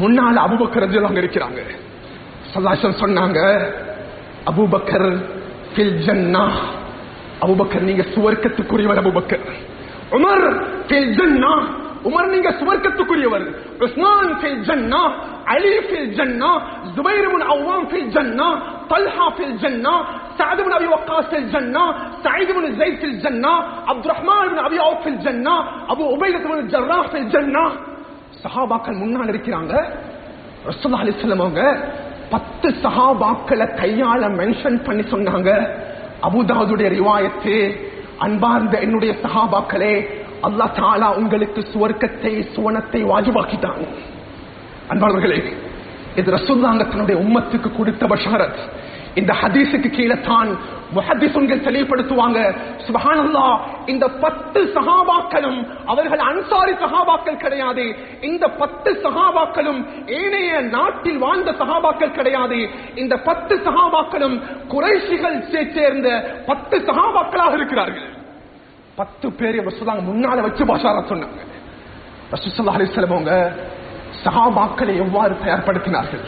முன்னால அபுபக்கர் ரஜிலாங்க இருக்கிறாங்க சல்லாசம் சொன்னாங்க அபூபக்கர் ஃபில் ஜன்னா அபூபக்கர் நீங்க சுவர்க்கத்துக்குரியவர் அபூபக்கர் உமர் ஃபில் ஜன்னா உமர் நீங்க சுவர்க்கத்துக்குரியவர் உஸ்மான் ஃபில் ஜன்னா அலி ஃபில் ஜன்னா ஜுபைர் இப்னு அவ்வாம் ஃபில் ஜன்னா طلحة في الجنة سعد بن أبي وقاص في الجنة سعيد بن زيد في الجنة عبد الرحمن بن أبي عوف في الجنة أبو عبيدة بن الجراح في الجنة சஹாபாக்கள் முன்னால் இருக்கிறாங்க. ரசூலுல்லாஹி அலிஸ்லம் அவங்க பத்து சஹாபாக்களை கையால மென்ஷன் பண்ணி சொன்னாங்க. அபுதாவுடைய ரிவாயத்து அன்பார்ந்த என்னுடைய சஹாபாக்களே அல்லாஹ் தாலா உங்களுக்கு சுவர்க்கத்தை சுவனத்தை வாஜிபாக்கிட்டாங்க அன்பாளர்களே இது ரசூல்லாங்க தன்னுடைய உம்மத்துக்கு கொடுத்த பஷாரத். இந்த ஹதீஸுக்கு கீழே தான் முஹத்திசுன்கள் தெளிவுபடுத்துவாங்க. சுபஹானல்லாஹ் இந்த பத்து சகாபாக்களும் அவர்கள் அன்சாரி சகாபாக்கள் கிடையாது. இந்த பத்து சகாபாக்களும் ஏனைய நாட்டில் வாழ்ந்த சகாபாக்கள் கிடையாது. இந்த பத்து சகாபாக்களும் குறைசிகள் சேர்ந்த பத்து சகாபாக்களாக இருக்கிறார்கள். பத்து பேரை ரசூலாங்க முன்னால வச்சு பாஷாரா சொன்னாங்க. ரசூலுல்லாஹி அலைஹி வஸல்லம் அவங்க எவ்வாறு தயார்படுத்தினார்கள்?